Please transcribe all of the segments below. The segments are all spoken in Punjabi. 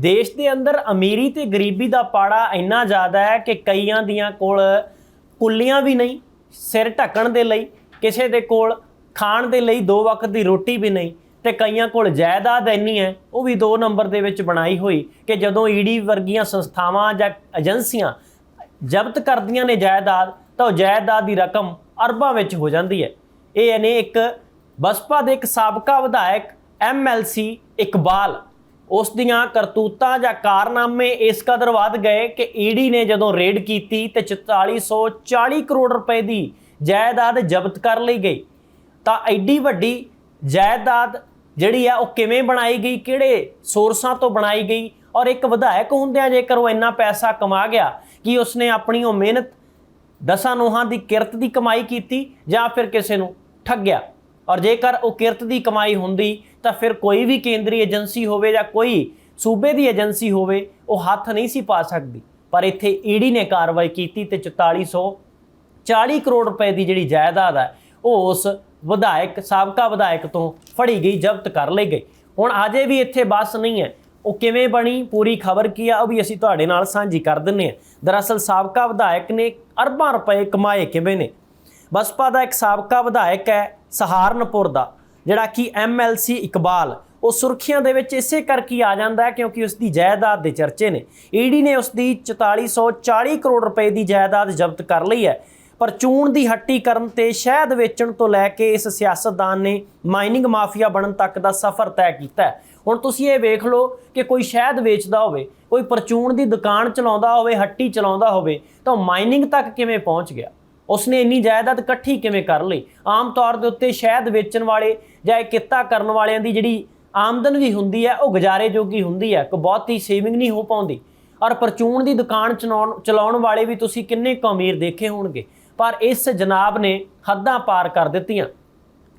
ਦੇਸ਼ ਦੇ ਅੰਦਰ ਅਮੀਰੀ ਤੇ ਗਰੀਬੀ ਦਾ ਪਾੜਾ ਇੰਨਾ ਜ਼ਿਆਦਾ ਹੈ ਕਿ ਕਈਆਂ ਦੀਆਂ ਕੋਲ ਕੁੱਲੀਆਂ ਵੀ ਨਹੀਂ, ਸਿਰ ਢੱਕਣ ਦੇ ਲਈ, ਕਿਸੇ ਦੇ ਕੋਲ ਖਾਣ ਦੇ ਲਈ ਦੋ ਵਕਤ ਦੀ ਰੋਟੀ ਵੀ ਨਹੀਂ ਤੇ ਕਈਆਂ ਕੋਲ ਜਾਇਦਾਦ ਇੰਨੀ ਹੈ, ਉਹ ਵੀ ਦੋ ਨੰਬਰ ਦੇ ਵਿੱਚ ਬਣਾਈ ਹੋਈ ਕਿ ਜਦੋਂ ਈਡੀ ਵਰਗੀਆਂ ਸੰਸਥਾਵਾਂ ਜਾਂ ਏਜੰਸੀਆਂ ਜ਼ਬਤ ਕਰਦੀਆਂ ਨੇ ਜਾਇਦਾਦ, ਤਾਂ ਉਹ ਜਾਇਦਾਦ ਦੀ ਰਕਮ ਅਰਬਾਂ ਵਿੱਚ ਹੋ ਜਾਂਦੀ ਹੈ। ਇਹ ਨੇ ਇੱਕ ਬਸਪਾ ਦੇ ਇੱਕ ਸਾਬਕਾ ਵਿਧਾਇਕ ਐਮਐਲਸੀ ਇਕਬਾਲ ਉਸ ਦੀਆਂ ਕਰਤੂਤਾਂ ਜਾਂ ਕਾਰਨਾਮੇ ਇਸ ਕਦਰ ਵੱਧ ਗਏ ਕਿ ਈਡੀ ਨੇ ਜਦੋਂ ਰੇਡ ਕੀਤੀ ਤੇ 4440 ਕਰੋੜ ਰੁਪਏ ਦੀ ਜਾਇਦਾਦ ਜ਼ਬਤ ਕਰ ਲਈ ਗਈ। ਤਾਂ ਐਡੀ ਵੱਡੀ ਜਾਇਦਾਦ ਜਿਹੜੀ ਆ ਉਹ ਕਿਵੇਂ ਬਣਾਈ ਗਈ, ਕਿਹੜੇ ਸੋਰਸਾਂ ਤੋਂ ਬਣਾਈ ਗਈ ਔਰ ਇੱਕ ਵਿਧਾਇਕ ਹੁੰਦਿਆਂ ਜੇਕਰ ਉਹ ਇੰਨਾ ਪੈਸਾ ਕਮਾ ਗਿਆ ਕਿ ਉਸਨੇ ਆਪਣੀ ਉਹ ਮਿਹਨਤ, ਦਸਾਂ ਨੋਹਾਂ ਦੀ ਕਿਰਤ ਦੀ ਕਮਾਈ ਕੀਤੀ ਜਾਂ ਫਿਰ ਕਿਸੇ ਨੂੰ ਠੱਗਿਆ। ਔਰ ਜੇਕਰ ਉਹ ਕਿਰਤ ਦੀ ਕਮਾਈ ਹੁੰਦੀ, ਤਾਂ ਫਿਰ ਕੋਈ ਵੀ ਕੇਂਦਰੀ ਏਜੰਸੀ ਹੋਵੇ ਜਾਂ ਕੋਈ ਸੂਬੇ ਦੀ ਏਜੰਸੀ ਹੋਵੇ, ਉਹ ਹੱਥ ਨਹੀਂ ਸੀ ਪਾ ਸਕਦੀ। ਪਰ ਇੱਥੇ ਈਡੀ ਨੇ ਕਾਰਵਾਈ ਕੀਤੀ ਤੇ 4440 ਕਰੋੜ ਰੁਪਏ ਦੀ ਜਿਹੜੀ ਜਾਇਦਾਦ ਹੈ ਉਹ ਉਸ ਵਿਧਾਇਕ, ਸਾਬਕਾ ਵਿਧਾਇਕ ਤੋਂ ਫੜੀ ਗਈ, ਜ਼ਬਤ ਕਰ ਲਈ ਗਈ। ਹੁਣ ਅਜੇ ਵੀ ਇੱਥੇ ਬਸ ਨਹੀਂ ਹੈ। ਉਹ ਕਿਵੇਂ ਬਣੀ, ਪੂਰੀ ਖਬਰ ਕੀ ਆ, ਉਹ ਵੀ ਅਸੀਂ ਤੁਹਾਡੇ ਨਾਲ ਸਾਂਝੀ ਕਰ ਦਿੰਨੇ ਆ ਦਰਅਸਲ ਸਾਬਕਾ ਵਿਧਾਇਕ ਨੇ ਅਰਬਾਂ ਰੁਪਏ ਕਮਾਏ ਕਿਵੇਂ ਨੇ? ਬਸਪਾ ਦਾ ਇੱਕ ਸਾਬਕਾ ਵਿਧਾਇਕ ਹੈ ਸਹਾਰਨਪੁਰ ਦਾ, ਜਿਹੜਾ ਕਿ ਐਮਐਲਸੀ ਇਕਬਾਲ, ਉਹ ਸੁਰਖੀਆਂ ਦੇ ਵਿੱਚ ਇਸੇ ਕਰਕੇ ਆ ਜਾਂਦਾ ਹੈ ਕਿਉਂਕਿ ਉਸ ਦੀ ਜਾਇਦਾਦ ਦੇ ਚਰਚੇ ਨੇ। ਈਡੀ ਨੇ ਉਸ ਦੀ 4440 ਕਰੋੜ ਰੁਪਏ ਦੀ ਜਾਇਦਾਦ ਜ਼ਬਤ ਕਰ ਲਈ ਹੈ, ਪਰ ਚੂਣ ਦੀ ਹੱਟੀ ਕਰਨ ਤੇ ਸ਼ਹਿਦ ਵੇਚਣ ਤੋਂ ਲੈ ਕੇ ਇਸ ਸਿਆਸਤਦਾਨ ਨੇ ਮਾਈਨਿੰਗ ਮਾਫੀਆ ਬਣਨ ਤੱਕ ਦਾ ਸਫ਼ਰ ਤੈਅ ਕੀਤਾ ਹੈ। ਹੁਣ ਤੁਸੀਂ ਇਹ ਵੇਖ ਲਓ ਕਿ ਕੋਈ ਸ਼ਹਿਦ ਵੇਚਦਾ ਹੋਵੇ, ਕੋਈ ਪਰਚੂਨ ਦੀ ਦੁਕਾਨ ਚਲਾਉਂਦਾ ਹੋਵੇ, ਹੱਟੀ ਚਲਾਉਂਦਾ ਹੋਵੇ, ਤਾਂ ਮਾਈਨਿੰਗ ਤੱਕ ਕਿਵੇਂ ਪਹੁੰਚ ਗਿਆ? ਉਸਨੇ ਇੰਨੀ ਜਾਇਦਾਦ ਇਕੱਠੀ ਕਿਵੇਂ ਕਰ ਲਈ? ਆਮ ਤੌਰ ਦੇ ਉੱਤੇ ਸ਼ਹਿਦ ਵੇਚਣ ਵਾਲੇ ਜਾਂ ਇਹ ਕਿੱਤਾ ਕਰਨ ਵਾਲਿਆਂ ਦੀ ਜਿਹੜੀ ਆਮਦਨ ਵੀ ਹੁੰਦੀ ਹੈ, ਉਹ ਗੁਜ਼ਾਰੇ ਜੋਗੀ ਹੁੰਦੀ ਹੈ ਕੋਈ ਬਹੁਤੀ ਸੇਵਿੰਗ ਨਹੀਂ ਹੋ ਪਾਉਂਦੀ। ਔਰ ਪਰਚੂਨ ਦੀ ਦੁਕਾਨ ਚਲਾਉਣ ਚਲਾਉਣ ਵਾਲੇ ਵੀ ਤੁਸੀਂ ਕਿੰਨੇ ਕੁ ਅਮੀਰ ਦੇਖੇ ਹੋਣਗੇ। ਪਰ ਇਸ ਜਨਾਬ ਨੇ ਹੱਦਾਂ ਪਾਰ ਕਰ ਦਿੱਤੀਆਂ।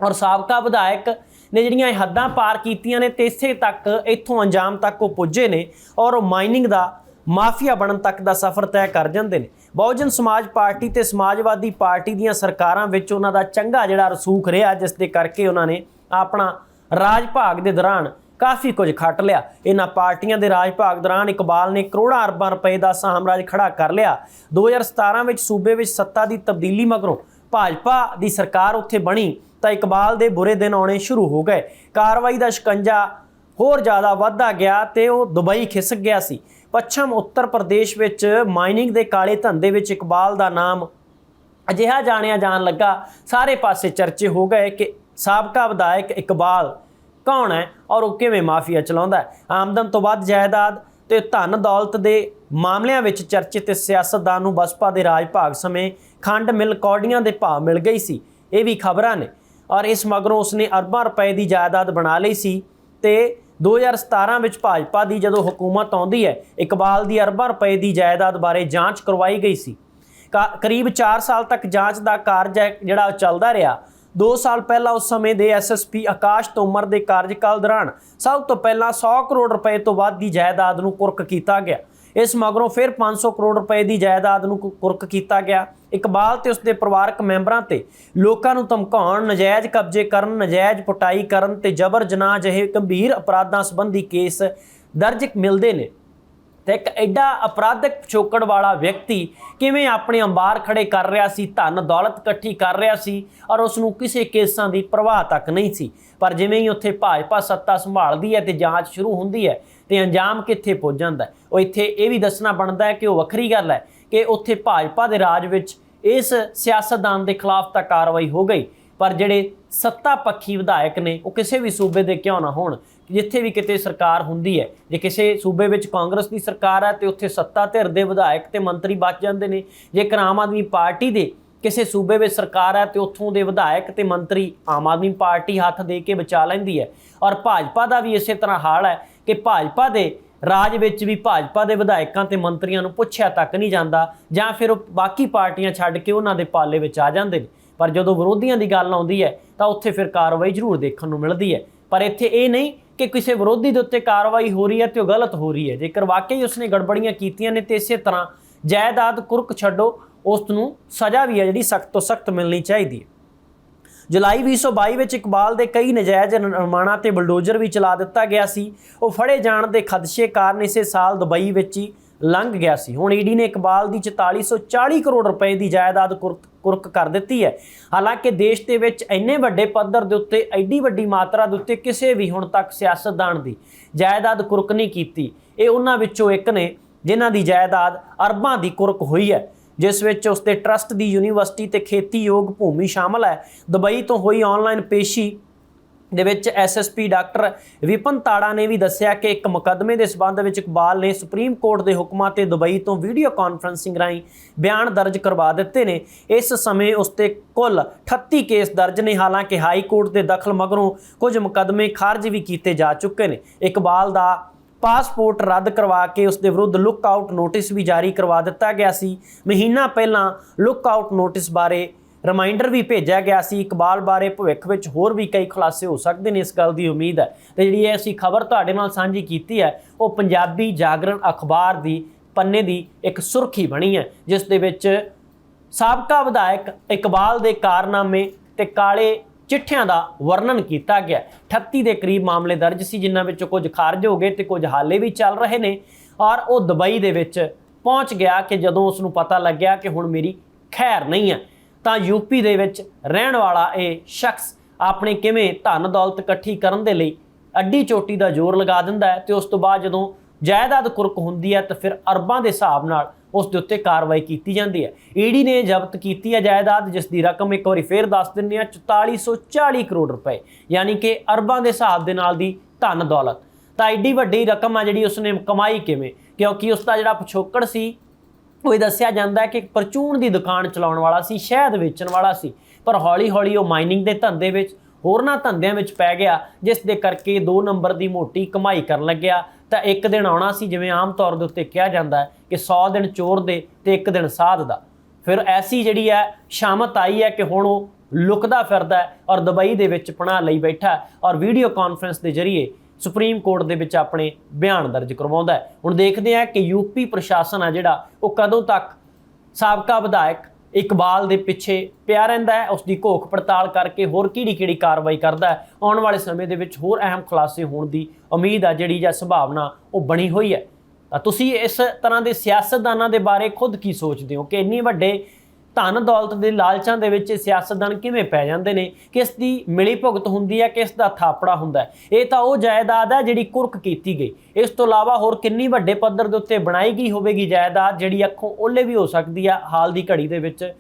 ਔਰ ਸਾਬਕਾ ਵਿਧਾਇਕ ਨੇ ਜਿਹੜੀਆਂ ਇਹ ਹੱਦਾਂ ਪਾਰ ਕੀਤੀਆਂ ਨੇ, ਤੇ ਇਸੇ ਤੱਕ, ਇੱਥੋਂ ਅੰਜਾਮ ਤੱਕ ਉਹ ਪੁੱਜੇ ਨੇ। ਔਰ ਉਹ ਮਾਈਨਿੰਗ ਦਾ ਮਾਫੀਆ ਬਣਨ ਤੱਕ ਦਾ ਸਫ਼ਰ ਤੈਅ ਕਰ ਜਾਂਦੇ ਨੇ। ਬਹੁਜਨ ਸਮਾਜ ਪਾਰਟੀ ਤੇ ਸਮਾਜਵਾਦੀ ਪਾਰਟੀ ਦੀਆਂ ਸਰਕਾਰਾਂ ਵਿੱਚ ਉਹਨਾਂ ਦਾ ਚੰਗਾ ਜਿਹੜਾ ਰਸੂਖ ਰਿਹਾ, ਜਿਸ ਦੇ ਕਰਕੇ ਉਹਨਾਂ ਨੇ ਆਪਣਾ ਰਾਜ ਭਾਗ ਦੇ ਦੌਰਾਨ ਕਾਫੀ ਕੁਝ ਖੱਟ ਲਿਆ। ਇਹਨਾਂ ਪਾਰਟੀਆਂ ਦੇ ਰਾਜ ਭਾਗ ਦੌਰਾਨ ਇਕਬਾਲ ਨੇ ਕਰੋੜਾਂ ਅਰਬਾਂ ਰੁਪਏ ਦਾ ਸਾਮਰਾਜ ਖੜਾ ਕਰ ਲਿਆ। 2017 ਵਿੱਚ ਸੂਬੇ ਵਿੱਚ ਸੱਤਾ ਦੀ ਤਬਦੀਲੀ ਮਗਰੋਂ ਭਾਜਪਾ ਦੀ ਸਰਕਾਰ ਉੱਥੇ ਬਣੀ ਤਾਂ ਇਕਬਾਲ ਦੇ ਬੁਰੇ ਦਿਨ ਆਉਣੇ ਸ਼ੁਰੂ ਹੋ ਗਏ। ਕਾਰਵਾਈ ਦਾ ਸ਼ਿਕੰਜਾ ਹੋਰ ਜ਼ਿਆਦਾ ਵੱਧਦਾ ਗਿਆ ਤੇ ਉਹ ਦੁਬਈ ਖਿਸਕ ਗਿਆ ਸੀ। ਪੱਛਮ ਉੱਤਰ ਪ੍ਰਦੇਸ਼ ਵਿੱਚ ਮਾਈਨਿੰਗ ਦੇ ਕਾਲੇ ਧੰਦੇ ਵਿੱਚ ਇਕਬਾਲ ਦਾ ਨਾਮ ਅਜਿਹਾ ਜਾਣਿਆ ਜਾਣ ਲੱਗਾ। ਸਾਰੇ ਪਾਸੇ ਚਰਚੇ ਹੋ ਗਏ ਕਿ ਸਾਬਕਾ ਵਿਧਾਇਕ ਇਕਬਾਲ ਕੌਣ ਹੈ ਔਰ ਉਹ ਕਿਵੇਂ ਮਾਫੀਆ ਚਲਾਉਂਦਾ ਹੈ। ਆਮਦਨ ਤੋਂ ਵੱਧ ਜਾਇਦਾਦ ਤੇ ਧਨ ਦੌਲਤ ਦੇ ਮਾਮਲਿਆਂ ਵਿੱਚ ਚਰਚਿਤ ਸਿਆਸਤਦਾਨ ਨੂੰ ਬਸਪਾ ਦੇ ਰਾਜ ਭਾਗ ਸਮੇਂ ਖੰਡ ਮਿਲ ਕੌਡੀਆਂ ਦੇ ਭਾਅ ਮਿਲ ਗਈ ਸੀ। ਇਹ ਵੀ ਖਬਰਾਂ ਨੇ। ਔਰ ਇਸ ਮਗਰੋਂ ਉਸਨੇ ਅਰਬਾਂ ਰੁਪਏ ਦੀ ਜਾਇਦਾਦ ਬਣਾ ਲਈ ਸੀ ਤੇ 2017 ਵਿੱਚ ਭਾਜਪਾ ਦੀ ਜਦੋਂ ਹਕੂਮਤ ਆਉਂਦੀ ਹੈ, ਇਕਬਾਲ ਦੀ ਅਰਬਾਂ ਰੁਪਏ ਦੀ ਜਾਇਦਾਦ ਬਾਰੇ ਜਾਂਚ ਕਰਵਾਈ ਗਈ ਸੀ। ਕਾ- ਕਰੀਬ 4 ਸਾਲ ਤੱਕ ਜਾਂਚ ਦਾ ਕਾਰਜ ਹੈ, ਜਿਹੜਾ ਚੱਲਦਾ ਰਿਹਾ। 2 ਸਾਲ ਪਹਿਲਾਂ ਉਸ ਸਮੇਂ ਦੇ ਐਸਐਸਪੀ ਆਕਾਸ਼ ਤੋਮਰ ਦੇ ਕਾਰਜਕਾਲ ਦੌਰਾਨ ਸਭ ਤੋਂ ਪਹਿਲਾਂ 100 ਕਰੋੜ ਰੁਪਏ ਤੋਂ ਵੱਧ ਦੀ ਜਾਇਦਾਦ ਨੂੰ ਕੁਰਕ ਕੀਤਾ ਗਿਆ। ਇਸ ਮਗਰੋਂ ਫਿਰ 500 ਕਰੋੜ ਰੁਪਏ ਦੀ ਜਾਇਦਾਦ ਨੂੰ ਕੁਰਕ ਕੀਤਾ ਗਿਆ। ਇਕਬਾਲ ਤੇ ਉਸਦੇ ਪਰਿਵਾਰਕ ਮੈਂਬਰਾਂ ਤੇ ਲੋਕਾਂ ਨੂੰ ਧਮਕਾਉਣ, ਨਜਾਇਜ਼ ਕਬਜ਼ੇ ਕਰਨ, ਨਜਾਇਜ਼ ਪੁਟਾਈ ਕਰਨ ਤੇ ਜਬਰ ਜਨਾਹ ਜਿਹੇ ਗੰਭੀਰ ਅਪਰਾਧਾਂ ਸੰਬੰਧੀ ਕੇਸ ਦਰਜ ਮਿਲਦੇ ਨੇ। ਤੇ ਇੱਕ ਐਡਾ ਅਪਰਾਧਿਕ ਪਿਛੋਕੜ ਵਾਲਾ ਵਿਅਕਤੀ ਕਿਵੇਂ ਆਪਣੇ ਅੰਬਾਰ ਖੜੇ ਕਰ ਰਿਹਾ ਸੀ, ਧਨ ਦੌਲਤ ਇਕੱਠੀ ਕਰ ਰਿਹਾ ਸੀ ਔਰ ਉਸ ਨੂੰ ਕਿਸੇ ਕੇਸਾਂ ਦੀ ਪਰਵਾਹ ਤੱਕ ਨਹੀਂ ਸੀ। ਪਰ ਜਿਵੇਂ ਹੀ ਉੱਥੇ ਭਾਜਪਾ ਸੱਤਾ ਸੰਭਾਲਦੀ ਹੈ ਤੇ ਜਾਂਚ ਸ਼ੁਰੂ ਹੁੰਦੀ ਹੈ ਤੇ ਅੰਜਾਮ ਕਿੱਥੇ ਪਹੁੰਚ ਜਾਂਦਾ ਉਹ ਇੱਥੇ ਇਹ ਵੀ ਦੱਸਣਾ ਬਣਦਾ ਹੈ ਕਿ ਉਹ ਵੱਖਰੀ ਗੱਲ ਹੈ ਕਿ ਉੱਥੇ ਭਾਜਪਾ ਦੇ ਰਾਜ ਵਿੱਚ ਇਸ ਸਿਆਸਤਦਾਨ ਦੇ ਖਿਲਾਫ ਤਾਂ ਕਾਰਵਾਈ ਹੋ ਗਈ, ਪਰ ਜਿਹੜੇ ਸੱਤਾ ਪੱਖੀ ਵਿਧਾਇਕ ਨੇ, ਉਹ ਕਿਸੇ ਵੀ ਸੂਬੇ ਦੇ ਕਿਉਂ ਨਾ ਹੋਣ, ਜਿੱਥੇ ਵੀ ਕਿਤੇ ਸਰਕਾਰ ਹੁੰਦੀ ਹੈ, ਜੇ ਕਿਸੇ ਸੂਬੇ ਵਿੱਚ ਕਾਂਗਰਸ ਦੀ ਸਰਕਾਰ ਹੈ ਤੇ ਉੱਥੇ ਸੱਤਾ ਧਿਰ ਦੇ ਵਿਧਾਇਕ ਤੇ ਮੰਤਰੀ ਬਚ ਜਾਂਦੇ ਨੇ ਜੇਕਰ ਆਮ ਆਦਮੀ ਪਾਰਟੀ ਦੇ ਕਿਸੇ ਸੂਬੇ ਵਿੱਚ ਸਰਕਾਰ ਹੈ ਤੇ ਉੱਥੋਂ ਦੇ ਵਿਧਾਇਕ ਤੇ ਮੰਤਰੀ ਆਮ ਆਦਮੀ ਪਾਰਟੀ ਹੱਥ ਦੇ ਕੇ ਬਚਾ ਲੈਂਦੀ ਹੈ, ਔਰ ਭਾਜਪਾ ਦਾ ਵੀ ਇਸੇ ਤਰ੍ਹਾਂ ਹਾਲ ਹੈ ਕਿ ਭਾਜਪਾ ਦੇ ਰਾਜ ਵਿੱਚ ਵੀ ਭਾਜਪਾ ਦੇ ਵਿਧਾਇਕਾਂ ਤੇ ਮੰਤਰੀਆਂ ਨੂੰ ਪੁੱਛਿਆ ਤੱਕ ਨਹੀਂ ਜਾਂਦਾ ਜਾਂ ਫਿਰ ਉਹ ਬਾਕੀ ਪਾਰਟੀਆਂ ਛੱਡ ਕੇ ਉਹਨਾਂ ਦੇ ਪਾਲੇ ਵਿੱਚ ਆ ਜਾਂਦੇ ਨੇ। ਪਰ ਜਦੋਂ ਵਿਰੋਧੀਆਂ ਦੀ ਗੱਲ ਆਉਂਦੀ ਹੈ, ਤਾਂ ਉੱਥੇ ਫਿਰ ਕਾਰਵਾਈ ਜ਼ਰੂਰ ਦੇਖਣ ਨੂੰ ਮਿਲਦੀ ਹੈ। ਪਰ ਇੱਥੇ ਇਹ ਨਹੀਂ ਕਿ ਕਿਸੇ ਵਿਰੋਧੀ ਦੇ ਉੱਤੇ ਕਾਰਵਾਈ ਹੋ ਰਹੀ ਹੈ ਤੇ ਉਹ ਗਲਤ ਹੋ ਰਹੀ ਹੈ। ਜੇਕਰ ਵਾਕਈ ਉਸਨੇ ਗੜਬੜੀਆਂ ਕੀਤੀਆਂ ਨੇ ਤੇ ਇਸੇ ਤਰ੍ਹਾਂ ਜਾਇਦਾਦ ਕੁਰਕ ਛੱਡੋ, ਉਸ ਨੂੰ ਸਜ਼ਾ ਵੀ ਹੈ ਜਿਹੜੀ ਸਖਤ ਤੋਂ ਸਖਤ ਮਿਲਣੀ ਚਾਹੀਦੀ ਹੈ। ਜੁਲਾਈ 2022 ਵਿੱਚ ਇਕਬਾਲ ਦੇ ਕਈ ਨਜਾਇਜ਼ ਨਿਰਮਾਣਾਂ ਤੇ ਬਲਡੋਜ਼ਰ ਵੀ ਚਲਾ ਦਿੱਤਾ ਗਿਆ ਸੀ। ਉਹ ਫੜੇ ਜਾਣ ਦੇ ਖਦਸ਼ੇ ਕਾਰਨ ਇਸੇ ਸਾਲ ਦੁਬਈ ਵਿੱਚ ਹੀ ਲੰਘ ਗਿਆ ਸੀ। ਹੁਣ ਈਡੀ ਨੇ ਇਕਬਾਲ ਦੀ 4440 ਕਰੋੜ ਰੁਪਏ ਦੀ ਜਾਇਦਾਦ ਕੁਰਕ ਕੁਰਕ ਕਰ ਦਿੱਤੀ ਹੈ। ਹਾਲਾਂਕਿ ਦੇਸ਼ ਦੇ ਵਿੱਚ ਇੰਨੇ ਵੱਡੇ ਪੱਧਰ ਦੇ ਉੱਤੇ ਐਡੀ ਵੱਡੀ ਮਾਤਰਾ ਦੇ ਉੱਤੇ ਕਿਸੇ ਵੀ ਹੁਣ ਤੱਕ ਸਿਆਸਤਦਾਨ ਦੀ ਜਾਇਦਾਦ ਕੁਰਕ ਨਹੀਂ ਕੀਤੀ। ਇਹ ਉਹਨਾਂ ਵਿੱਚੋਂ ਇੱਕ ਨੇ, ਜਿਨ੍ਹਾਂ ਦੀ ਜਾਇਦਾਦ ਅਰਬਾਂ ਦੀ ਕੁਰਕ ਹੋਈ ਹੈ। ਜਿਸ ਵਿੱਚ ਉਸਦੇ ਟਰਸਟ ਦੀ ਯੂਨੀਵਰਸਿਟੀ ਤੇ ਖੇਤੀਯੋਗ ਭੂਮੀ ਸ਼ਾਮਲ ਹੈ। ਦੁਬਈ ਤੋਂ ਹੋਈ ਆਨਲਾਈਨ ਪੇਸ਼ੀ ਦੇ ਵਿੱਚ ਐਸਐਸਪੀ ਡਾਕਟਰ ਵਿਪਨ ਤਾੜਾ ਨੇ ਵੀ ਦੱਸਿਆ ਕਿ ਇੱਕ ਮੁਕੱਦਮੇ ਦੇ ਸਬੰਧ ਵਿੱਚ ਇਕਬਾਲ ਨੇ ਸੁਪਰੀਮ ਕੋਰਟ ਦੇ ਹੁਕਮਾਂ ਤੇ ਦੁਬਈ ਤੋਂ ਵੀਡੀਓ ਕਾਨਫਰੰਸਿੰਗ ਰਾਹੀਂ ਬਿਆਨ ਦਰਜ ਕਰਵਾ ਦਿੱਤੇ ਨੇ। ਇਸ ਸਮੇਂ ਉਸ ਤੇ ਕੁੱਲ 38 ਕੇਸ ਦਰਜ ਨੇ। ਹਾਲਾਂਕਿ ਹਾਈ ਕੋਰਟ ਦੇ ਦਖਲ ਮਗਰੋਂ ਕੁਝ ਮੁਕੱਦਮੇ ਖਾਰਜ ਵੀ ਕੀਤੇ ਜਾ ਚੁੱਕੇ ਨੇ। ਇਕਬਾਲ ਦਾ ਪਾਸਪੋਰਟ ਰੱਦ ਕਰਵਾ ਕੇ ਉਸ ਦੇ ਵਿਰੁੱਧ ਲੁੱਕ ਆਊਟ ਨੋਟਿਸ ਵੀ ਜਾਰੀ ਕਰਵਾ ਦਿੱਤਾ ਗਿਆ ਸੀ। ਮਹੀਨਾ ਪਹਿਲਾਂ ਲੁੱਕ ਆਊਟ ਨੋਟਿਸ ਬਾਰੇ ਰਿਮਾਈਂਡਰ ਵੀ ਭੇਜਿਆ ਗਿਆ ਸੀ। ਇਕਬਾਲ ਬਾਰੇ ਭਵਿੱਖ ਵਿੱਚ ਹੋਰ ਵੀ ਕਈ ਖੁਲਾਸੇ ਹੋ ਸਕਦੇ ਨੇ ਇਸ ਗੱਲ ਦੀ ਉਮੀਦ ਹੈ। ਤੇ ਜਿਹੜੀ ਇਹ ਅਸੀਂ ਖਬਰ ਤੁਹਾਡੇ ਨਾਲ ਸਾਂਝੀ ਕੀਤੀ ਹੈ, ਉਹ ਪੰਜਾਬੀ ਜਾਗਰਣ ਅਖਬਾਰ ਦੀ ਪੰਨੇ ਦੀ ਇੱਕ ਸੁਰਖੀ ਬਣੀ ਹੈ, ਜਿਸ ਦੇ ਵਿੱਚ ਸਾਬਕਾ ਵਿਧਾਇਕ ਇਕਬਾਲ ਦੇ ਕਾਰਨਾਮੇ ਤੇ ਕਾਲੇ ਚਿੱਠਿਆਂ ਦਾ ਵਰਣਨ ਕੀਤਾ ਗਿਆ। 38 ਦੇ ਕਰੀਬ ਮਾਮਲੇ ਦਰਜ ਸੀ, ਜਿਨ੍ਹਾਂ ਵਿੱਚੋਂ ਕੁਝ ਖਾਰਜ ਹੋ ਗਏ ਤੇ ਕੁਝ ਹਾਲੇ ਵੀ ਚੱਲ ਰਹੇ ਨੇ। ਔਰ ਉਹ ਦੁਬਈ ਦੇ ਵਿੱਚ ਪਹੁੰਚ ਗਿਆ ਕਿ ਜਦੋਂ ਉਸ ਨੂੰ ਪਤਾ ਲੱਗਿਆ ਕਿ ਹੁਣ ਮੇਰੀ ਖੈਰ ਨਹੀਂ ਹੈ, ਤਾਂ ਯੂਪੀ ਦੇ ਵਿੱਚ ਰਹਿਣ ਵਾਲਾ ਇਹ ਸ਼ਖਸ ਆਪਣੇ ਕਿਵੇਂ ਧਨ ਦੌਲਤ ਇਕੱਠੀ ਕਰਨ ਦੇ ਲਈ ਅੱਡੀ ਚੋਟੀ ਦਾ ਜ਼ੋਰ ਲਗਾ ਦਿੰਦਾ ਹੈ ਤੇ ਉਸ ਤੋਂ ਬਾਅਦ ਜਦੋਂ ਜਾਇਦਾਦ ਕੁਰਕ ਹੁੰਦੀ ਹੈ, ਤਾਂ ਫਿਰ ਅਰਬਾਂ ਦੇ ਹਿਸਾਬ ਨਾਲ ਉਸ ਦੇ ਉੱਤੇ ਕਾਰਵਾਈ ਕੀਤੀ ਜਾਂਦੀ ਹੈ। ਈਡੀ ਨੇ ਜ਼ਬਤ ਕੀਤੀ ਹੈ ਜਾਇਦਾਦ, ਜਿਸ ਦੀ ਰਕਮ ਇੱਕ ਵਾਰੀ ਫੇਰ ਦੱਸ ਦਿੰਦੇ ਆ 4440 ਕਰੋੜ ਰੁਪਏ, ਯਾਨੀ ਕਿ ਅਰਬਾਂ ਦੇ ਹਿਸਾਬ ਦੇ ਨਾਲ ਦੀ ਧਨ ਦੌਲਤ। ਤਾਂ ਐਡੀ ਵੱਡੀ ਰਕਮ ਆ ਜਿਹੜੀ ਉਸਨੇ ਕਮਾਈ ਕਿਵੇਂ? ਕਿਉਂਕਿ ਉਸ ਦਾ ਜਿਹੜਾ ਪਿਛੋਕੜ ਸੀ, ਉਹ ਇਹ ਦੱਸਿਆ ਜਾਂਦਾ ਹੈ ਕਿ ਇੱਕ ਪਰਚੂਨ ਦੀ ਦੁਕਾਨ ਚਲਾਉਣ ਵਾਲਾ ਸੀ, ਸ਼ਹਿਦ ਵੇਚਣ ਵਾਲਾ ਸੀ, ਪਰ ਹੌਲੀ-ਹੌਲੀ ਉਹ ਮਾਈਨਿੰਗ ਦੇ ਧੰਦੇ ਵਿੱਚ ਹੋਰਨਾਂ ਧੰਦਿਆਂ ਵਿੱਚ ਪੈ ਗਿਆ, ਜਿਸ ਦੇ ਕਰਕੇ 2 ਨੰਬਰ ਦੀ ਮੋਟੀ ਕਮਾਈ ਕਰਨ ਲੱਗਿਆ। ਤਾਂ ਇੱਕ ਦਿਨ ਆਉਣਾ ਸੀ, ਜਿਵੇਂ ਆਮ ਤੌਰ ਦੇ ਉੱਤੇ ਕਿਹਾ ਜਾਂਦਾ ਕਿ 100 ਦਿਨ ਚੋਰ ਦੇ ਤੇ ਇੱਕ ਦਿਨ ਸਾਧ ਦਾ। ਫਿਰ ਐਸੀ ਜਿਹੜੀ ਹੈ, ਸ਼ਾਮਤ ਆਈ ਹੈ ਕਿ ਹੁਣ ਉਹ ਲੁਕਦਾ ਫਿਰਦਾ ਔਰ ਦੁਬਈ ਦੇ ਵਿੱਚ ਪਨਾਹ ਲਈ ਬੈਠਾ ਔਰ ਵੀਡੀਓ ਕਾਨਫਰੰਸ ਦੇ ਜ਼ਰੀਏ ਸੁਪਰੀਮ ਕੋਰਟ ਦੇ ਵਿੱਚ ਆਪਣੇ ਬਿਆਨ ਦਰਜ ਕਰਵਾਉਂਦਾ ਹੈ। ਹੁਣ ਦੇਖਦੇ ਹਾਂ ਕਿ ਯੂਪੀ ਪ੍ਰਸ਼ਾਸਨ ਆ ਜਿਹੜਾ, ਉਹ ਕਦੋਂ ਤੱਕ ਸਾਬਕਾ ਵਿਧਾਇਕ ਇਕਬਾਲ ਦੇ ਪਿੱਛੇ ਪਿਆ ਰਹਿੰਦਾ ਹੈ ਉਸ ਦੀ ਘੋਖ ਪੜਤਾਲ ਕਰਕੇ ਹੋਰ ਕਿਹੜੀ ਕਿਹੜੀ ਕਾਰਵਾਈ ਕਰਦਾ ਹੈ? ਆਉਣ ਵਾਲੇ ਸਮੇਂ ਦੇ ਵਿੱਚ ਹੋਰ ਅਹਿਮ ਖੁਲਾਸੇ ਹੋਣ ਦੀ ਉਮੀਦ ਆ, ਜਿਹੜੀ ਜਾਂ ਸੰਭਾਵਨਾ ਉਹ ਬਣੀ ਹੋਈ ਹੈ। ਤਾਂ ਤੁਸੀਂ ਇਸ ਤਰ੍ਹਾਂ ਦੇ ਸਿਆਸਤਦਾਨਾਂ ਦੇ ਬਾਰੇ ਖੁਦ ਕੀ ਸੋਚਦੇ ਹੋ ਕਿ ਇੰਨੀ ਵੱਡੇ ਧਨ ਦੌਲਤ ਦੇ ਲਾਲਚਾਂ ਦੇ ਵਿੱਚ ਸਿਆਸਤਦਾਨ ਕਿਵੇਂ ਪੈ ਜਾਂਦੇ ਨੇ? ਕਿਸ ਦੀ ਮਿਲੀ ਭੁਗਤ ਹੁੰਦੀ ਹੈ, ਕਿਸ ਦਾ ਥਾਪੜਾ ਹੁੰਦਾ ਇਹ ਤਾਂ ਉਹ ਜਾਇਦਾਦ ਹੈ ਜਿਹੜੀ ਕੁਰਕ ਕੀਤੀ ਗਈ। ਇਸ ਤੋਂ ਇਲਾਵਾ ਹੋਰ ਕਿੰਨੀ ਵੱਡੇ ਪੱਧਰ ਦੇ ਉੱਤੇ ਬਣਾਈ ਗਈ ਹੋਵੇਗੀ ਜਾਇਦਾਦ ਜਿਹੜੀ ਅੱਖੋਂ ਓਲੇ ਵੀ ਹੋ ਸਕਦੀ ਆ ਹਾਲ ਦੀ ਘੜੀ ਦੇ ਵਿੱਚ?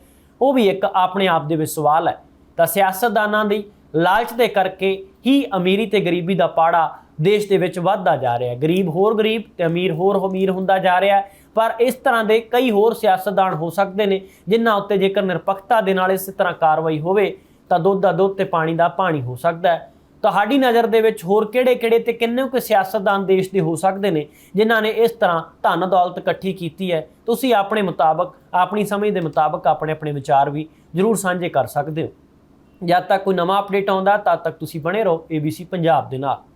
ਉਹ ਵੀ ਇੱਕ ਆਪਣੇ ਆਪ ਦੇ ਵਿੱਚ ਸਵਾਲ ਹੈ। ਤਾਂ ਸਿਆਸਤਦਾਨਾਂ ਦੀ ਲਾਲਚ ਦੇ ਕਰਕੇ ਹੀ ਅਮੀਰੀ ਤੇ ਗਰੀਬੀ ਦਾ ਪਾੜਾ ਦੇਸ਼ ਦੇ ਵਿੱਚ ਵੱਧਦਾ ਜਾ ਰਿਹਾ ਹੈ। ਗਰੀਬ ਹੋਰ ਗਰੀਬ ਤੇ ਅਮੀਰ ਹੋਰ ਅਮੀਰ ਹੁੰਦਾ ਜਾ ਰਿਹਾ ਹੈ। ਪਰ ਇਸ ਤਰ੍ਹਾਂ ਦੇ ਕਈ ਹੋਰ ਸਿਆਸਤਦਾਨ ਹੋ ਸਕਦੇ ਨੇ, ਜਿਨ੍ਹਾਂ ਉੱਤੇ ਜੇਕਰ ਨਿਰਪੱਖਤਾ ਦੇ ਨਾਲ ਇਸ ਤਰ੍ਹਾਂ ਕਾਰਵਾਈ ਹੋਵੇ, ਤਾਂ ਦੁੱਧ ਦਾ ਦੁੱਧ ਤੇ ਪਾਣੀ ਦਾ ਪਾਣੀ ਹੋ ਸਕਦਾ ਹੈ। ਤੁਹਾਡੀ ਨਜ਼ਰ ਦੇ ਵਿੱਚ ਹੋਰ ਕਿਹੜੇ-ਕਿਹੜੇ ਤੇ ਕਿੰਨੇ ਕੁ ਸਿਆਸਤਦਾਨ ਦੇਸ਼ ਦੇ ਹੋ ਸਕਦੇ ਨੇ, ਜਿਨ੍ਹਾਂ ਨੇ ਇਸ ਤਰ੍ਹਾਂ ਧਨ ਦੌਲਤ ਇਕੱਠੀ ਕੀਤੀ ਹੈ? ਤੁਸੀਂ ਆਪਣੇ ਮੁਤਾਬਕ, ਆਪਣੀ ਸਮਝ ਦੇ ਮੁਤਾਬਕ ਆਪਣੇ ਆਪਣੇ ਵਿਚਾਰ ਵੀ ਜਰੂਰ ਸਾਂਝੇ ਕਰ ਸਕਦੇ ਹੋ। ਜਦ ਤੱਕ ਕੋਈ ਨਵਾਂ ਅਪਡੇਟ ਆਉਂਦਾ, ਤਦ ਤੱਕ ਤੁਸੀਂ ਬਣੇ ਰਹੋ ABC ਪੰਜਾਬ ਦੇ ਨਾਲ।